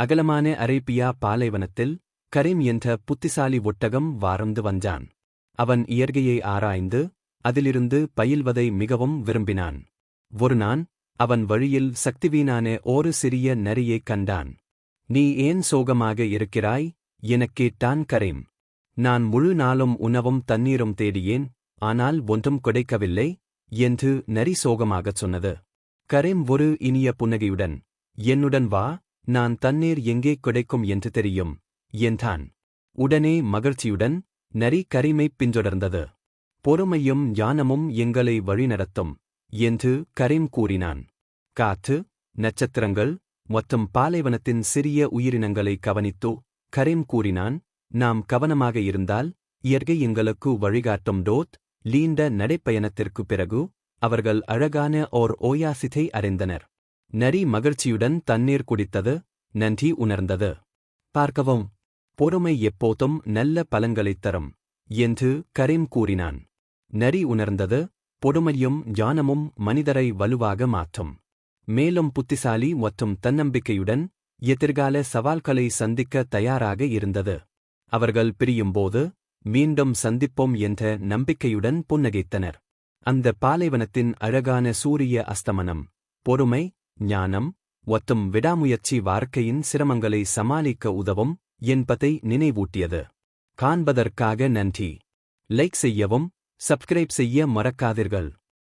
அகலமான அரேபியா பாலைவனத்தில் கரீம் என்ற புத்திசாலி ஒட்டகம் வாரந்து வந்தான். அவன் இயற்கையை ஆராய்ந்து அதிலிருந்து பயில்வதை மிகவும் விரும்பினான். ஒருநான் அவன் வழியில் சக்திவீனான ஒரு சிறிய நரியைக் கண்டான். நீ ஏன் சோகமாக இருக்கிறாய்? எனக் கேட்டான் கரீம். நான் முழு நாளும் உணவும் தண்ணீரும் தேடியேன் ஆனால் ஒன்றும் கிடைக்கவில்லை என்று நரி சோகமாகச் சொன்னது. கரீம் ஒரு இனிய புன்னகையுடன் என்னுடன் வா நான் தண்ணீர் எங்கே கிடைக்கும் என்று தெரியும் என்றான் உடனே மகிழ்ச்சியுடன் நரி கரிமை பின்தொடர்ந்தது. பொறுமையும் ஞானமும் எங்களை வழிநடத்தும் என்று கரீம் கூறினான். காற்று நட்சத்திரங்கள் மற்றும் பாலைவனத்தின் சிறிய உயிரினங்களை கவனித்து கரீம் கூறினான் நாம் கவனமாக இருந்தால் இயற்கை எங்களுக்கு வழிகாட்டும் டோத் லீண்ட நடைப்பயணத்திற்குப் பிறகு அவர்கள் அழகான ஓர் ஓயாசித்தை அறிந்தனர் நரி மகிழ்ச்சியுடன் தண்ணீர் குடித்தது நன்றி உணர்ந்தது. பார்க்கவும் பொறுமை எப்போதும் நல்ல பலங்களைத் தரும் என்று கரீம் கூறினான். நரி உணர்ந்தது பொறுமையும் ஞானமும் மனிதரை வலுவாக மாற்றும். மேலும் புத்திசாலி மற்றும் தன்னம்பிக்கையுடன் எதிர்கால சவால்களை சந்திக்க தயாராக இருந்தது. அவர்கள் பிரியும்போது மீண்டும் சந்திப்போம் என்ற நம்பிக்கையுடன் புன்னகைத்தனர். அந்த பாலைவனத்தின் அழகான சூரிய அஸ்தமனம் பொறுமை ஞானம் ஒத்தும் விடாமுயற்சி வாழ்க்கையின் சிரமங்களை சமாளிக்க உதவும் என்பதை நினைவூட்டியது. காண்பதற்காக நன்றி. லைக் செய்யவும் சப்ஸ்கிரைப் செய்ய மறக்காதீர்கள்.